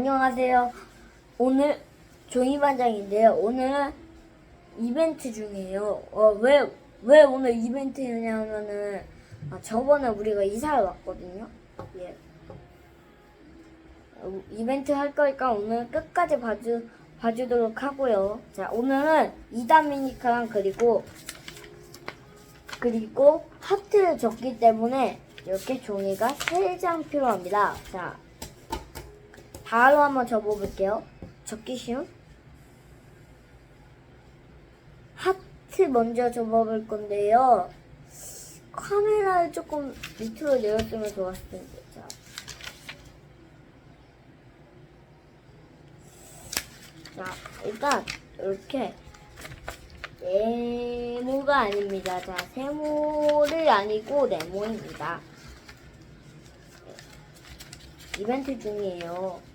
안녕하세요. 오늘 종이반장인데요. 오늘은 이벤트 중이에요. 어, 왜, 왜 오늘 이벤트냐면은, 아, 저번에 우리가 이사를 왔거든요. 예. 어, 이벤트 할 거니까 오늘 끝까지 봐주, 봐주도록 하고요. 자, 오늘은 이다 미니카랑 그리고, 그리고 하트를 적기 때문에 이렇게 종이가 3장 필요합니다. 자, 바로 한번 접어볼게요. 접기 쉬운. 하트 먼저 접어볼 건데요. 카메라를 조금 밑으로 내렸으면 좋았을 텐데. 자. 자, 일단, 이렇게. 네모가 아닙니다. 자, 세모를 아니고 네모입니다. 이벤트 중이에요.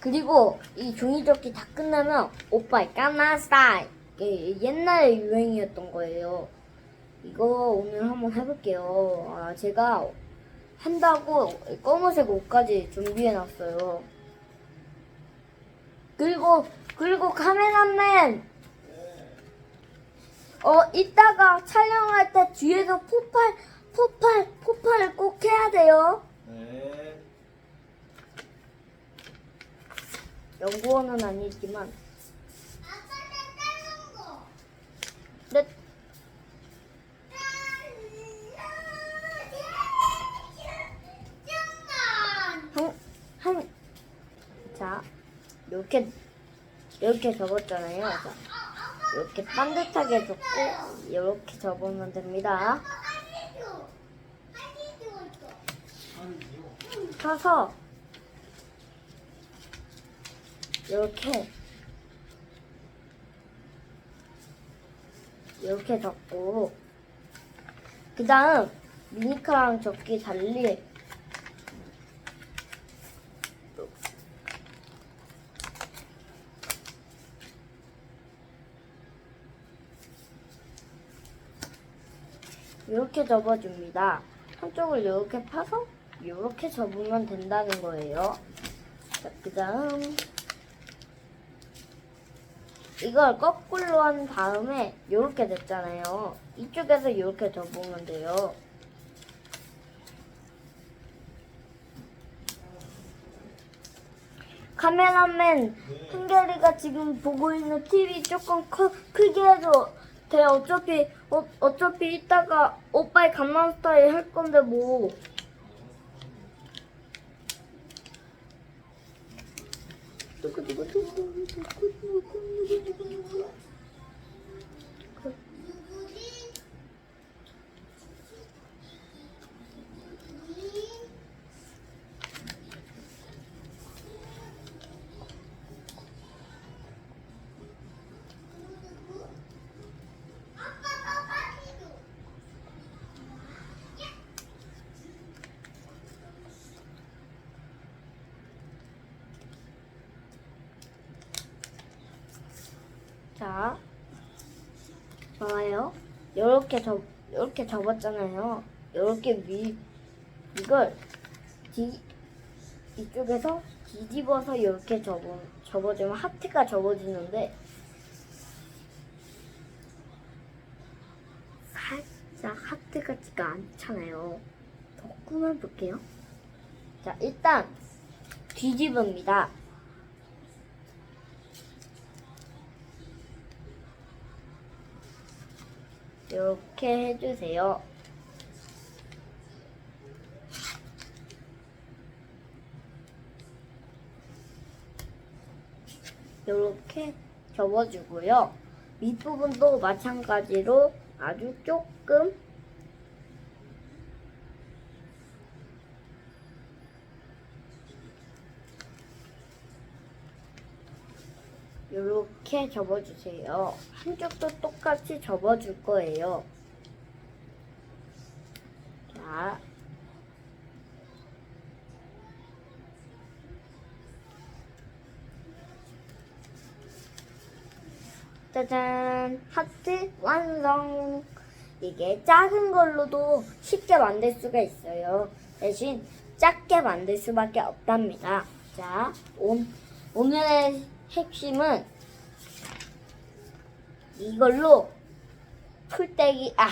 그리고 이 종이접기 다 끝나면 오빠의 이게 옛날에 유행이었던 거예요. 이거 오늘 한번 해볼게요. 아, 제가 한다고 검은색 옷까지 준비해놨어요. 그리고 그리고 카메라맨 어 이따가 촬영할 때 뒤에서 폭발 폭발 폭발을 꼭 해야 돼요. 네. 연구원은 아니지만 네, 한, 한, 자, 이렇게, 이렇게 접었잖아요. 자, 이렇게 반듯하게 접고, 이렇게 접으면 됩니다. 펴서, 이렇게, 이렇게 접고, 그 다음, 미니카랑 접기 달리, 이렇게 접어줍니다. 한쪽을 이렇게 파서 이렇게 접으면 된다는 거예요. 자, 그 다음 이걸 거꾸로 한 다음에 이렇게 됐잖아요. 이쪽에서 이렇게 접으면 돼요. 카메라맨 한결이가 지금 보고 있는 TV 조금 커, 크게 해도 돼. 어차피 어, 어차피 이따가 오빠의 강남 스타일 할 건데 뭐. тука тука тука тука тука тука тука тука 이렇게 접 이렇게 접었잖아요. 이렇게 위 이걸 뒤 이쪽에서 뒤집어서 이렇게 접어 접어주면 하트가 접어지는데 살짝 하트 같지가 않잖아요. 더 꾸며볼게요. 자, 일단 뒤집읍니다. 이렇게 해주세요. 이렇게 접어주고요. 밑부분도 마찬가지로 아주 조금 이렇게 접어주세요. 한쪽도 똑같이 접어줄 거예요. 자. 짜잔! 하트 완성! 이게 작은 걸로도 쉽게 만들 수가 있어요. 대신 작게 만들 수밖에 없답니다. 자, 오, 오늘의 핵심은 이걸로 풀떼기, 아,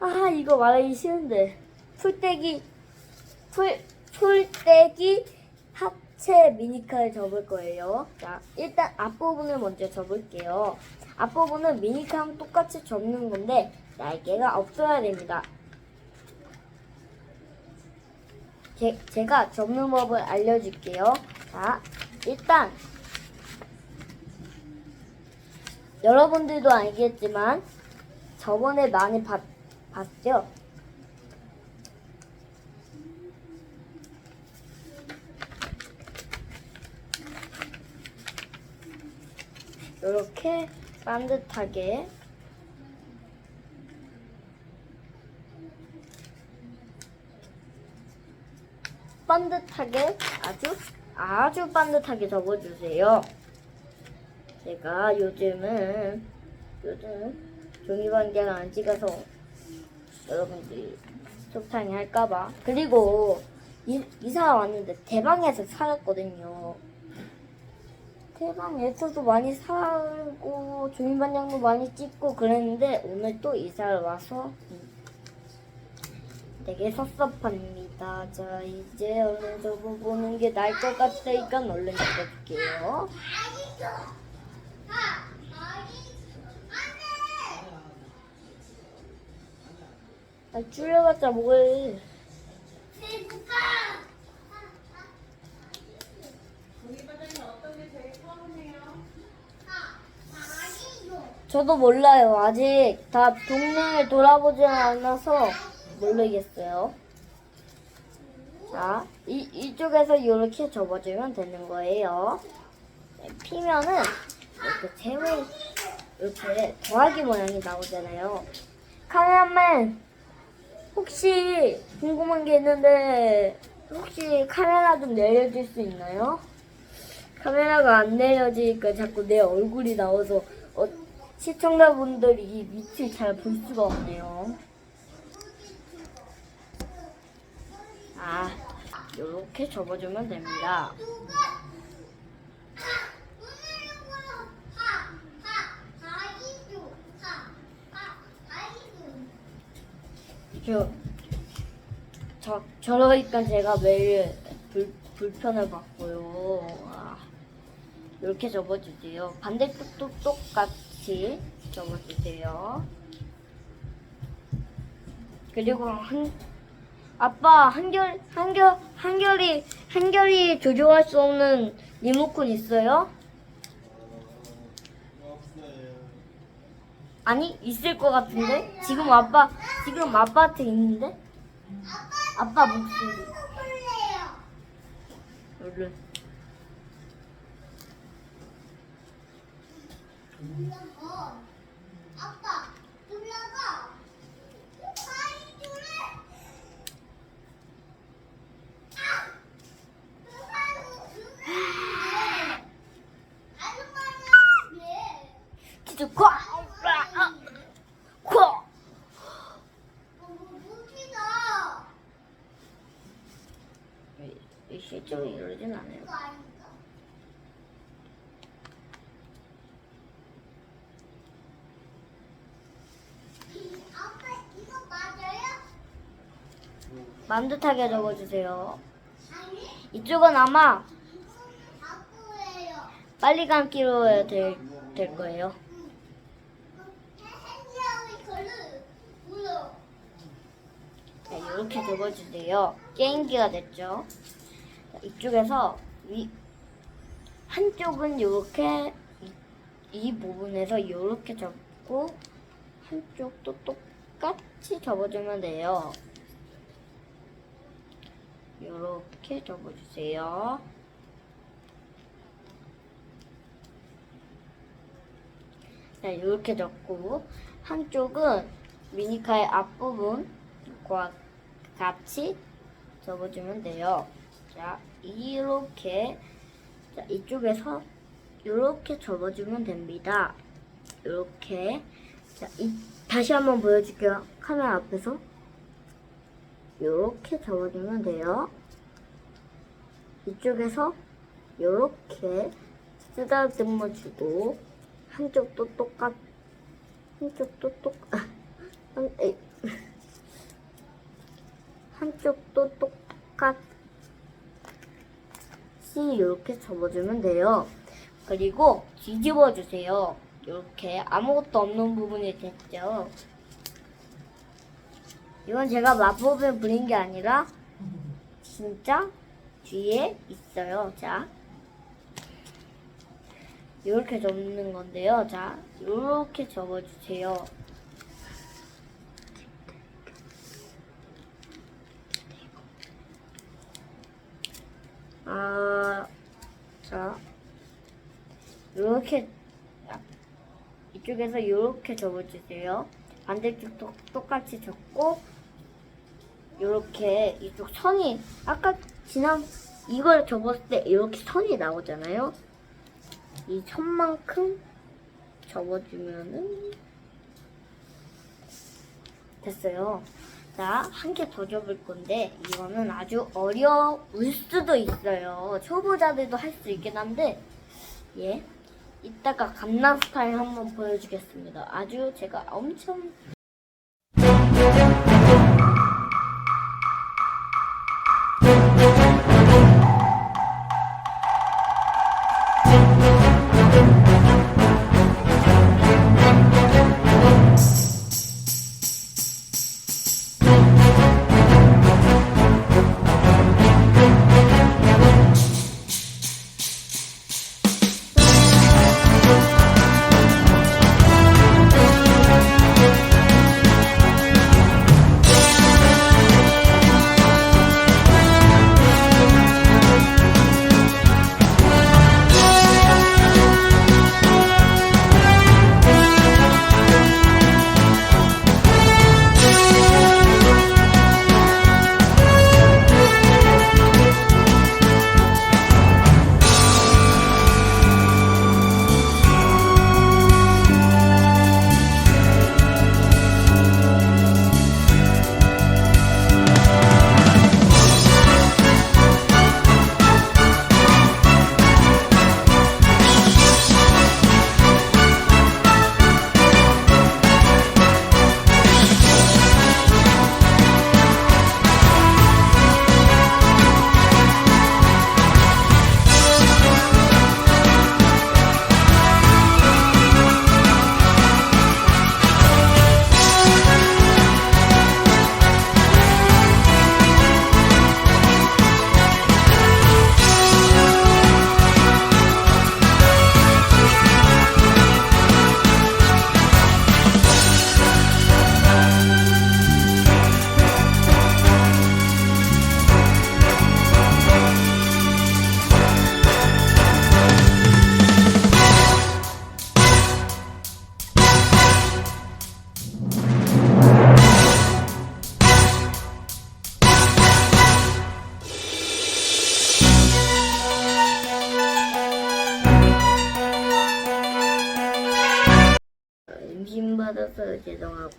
아, 이거 말하기 쉬운데. 풀떼기, 풀, 풀떼기 하체 미니카를 접을 거예요. 자, 일단 앞부분을 먼저 접을게요. 앞부분은 미니카랑 똑같이 접는 건데, 날개가 없어야 됩니다. 제, 제가 접는 법을 알려줄게요. 자, 일단, 여러분들도 알겠지만, 저번에 많이 봤, 봤죠? 이렇게 반듯하게 반듯하게 아주 아주 반듯하게 접어주세요. 제가 요즘은 요즘 종이반개를 안 찍어서 여러분들이 속상해 할까봐 그리고 이, 이사 왔는데 대방에서 살았거든요. 대방에서도 많이 살고 종이반장도 많이 찍고 그랬는데 오늘 또 이사를 와서 되게 섭섭합니다. 자 이제 얼른 접어보는 게 나을 것 같으니까 얼른 접어볼게요. 아, 줄여봤자 뭘. 저도 몰라요. 아직 다 동네를 돌아보지 않아서 모르겠어요. 자, 이, 이쪽에서 이렇게 접어주면 되는 거예요. 네, 피면은 이렇게 세모, 이렇게 더하기 모양이 나오잖아요. 카메라맨, 혹시 궁금한 게 있는데, 혹시 카메라 좀 내려줄 수 있나요? 카메라가 안 내려지니까 자꾸 내 얼굴이 나와서 어, 시청자분들이 이 밑을 잘 볼 수가 없네요. 아, 이렇게 접어주면 됩니다. 저, 저, 저러니까 제가 매일 불, 불편을 받고요. 아, 이렇게 접어주세요. 반대쪽도 똑같이 접어주세요. 그리고 한, 아빠, 한결, 한결, 한결이, 한결이 조종할 수 없는 리모컨 있어요? 아니, 있을 것 같은데? 지금 아빠, 지금 아빠한테 있는데? 아빠 목소리. 얼른. 아빠, 올라가. 아이, 줄래? 아! 아이고, 줄래? 아줌마는 왜? 진짜 무기다. 이 실적이 이러진 않아요. 만듯하게 접어주세요. 아니, 이쪽은 아마. 빨리 감기로 해야 될, 될 거예요. 핸디하고 걸로 물어. 자, 이렇게 접어주세요. 게임기가 됐죠. 자, 이쪽에서 위, 한쪽은 이렇게 이, 이 부분에서 이렇게 접고 한쪽도 똑같이 접어주면 돼요. 이렇게 접어주세요. 자, 이렇게 접고 한쪽은 미니카의 앞부분과 같이 접어주면 돼요. 자, 이렇게 자, 이쪽에서 이렇게 접어주면 됩니다. 이렇게 자, 이, 다시 한번 보여줄게요. 카메라 앞에서 이렇게 접어주면 돼요. 이쪽에서 이렇게 쓰다듬어 주고 한쪽도 똑같 한쪽도 똑같 한쪽도 똑같이 이렇게 접어주면 돼요. 그리고 뒤집어 주세요. 이렇게 아무것도 없는 부분이 됐죠. 이건 제가 마법을 부린 게 아니라 진짜 뒤에 있어요. 자. 이렇게 접는 건데요. 자, 이렇게 접어주세요. 아, 자, 이렇게 이쪽에서 이렇게 접어주세요. 반대쪽도 똑같이 접고 이렇게 이쪽 선이 아까 지난 이걸 접었을 때 이렇게 선이 나오잖아요. 이 선만큼 접어주면은 됐어요. 자, 한개 더 접을 건데 이거는 아주 어려울 수도 있어요. 초보자들도 할 수 있긴 한데 예. 이따가 감남 스타일 한번 보여주겠습니다. 아주 제가 엄청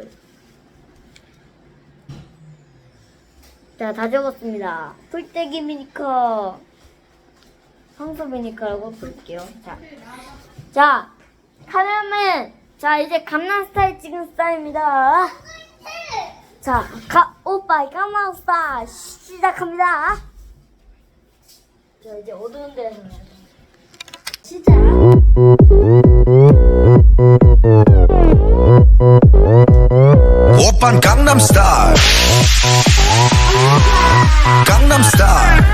죄송하고요. 자, 다 적었습니다. 풀떼기 미니커. 황소 미니커라고 부를게요. 자, 자, 카메라맨. 자, 이제 강남 스타일 찍은 스타일입니다. 자, 가, 오빠, 강남 스타일 시작합니다. 자, 이제 어두운 데서. 시작. 오빤 강남스타일. 강남스타일.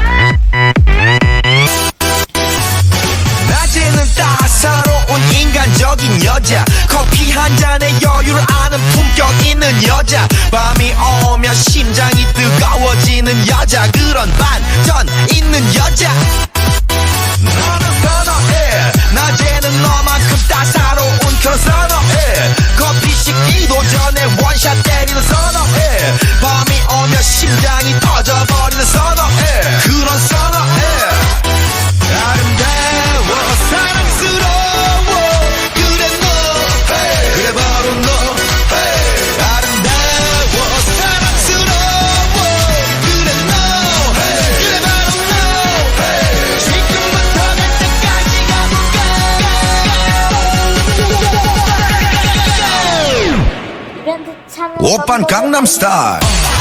낮에는 따사로운 인간적인 여자. 커피 한 잔에 여유를 아는 품격 있는 여자. 밤이 오면 심장이 뜨거워지는 여자. 그런 반전 있는 여자. 너는 선어해. 낮에는 너만큼 따사로운 그런 선어해. 커피 식기도 전에 원샷 때리는 선어해. 밤이 오면 심장이 터져버리는 선어해. 그런 선어 강남 스타일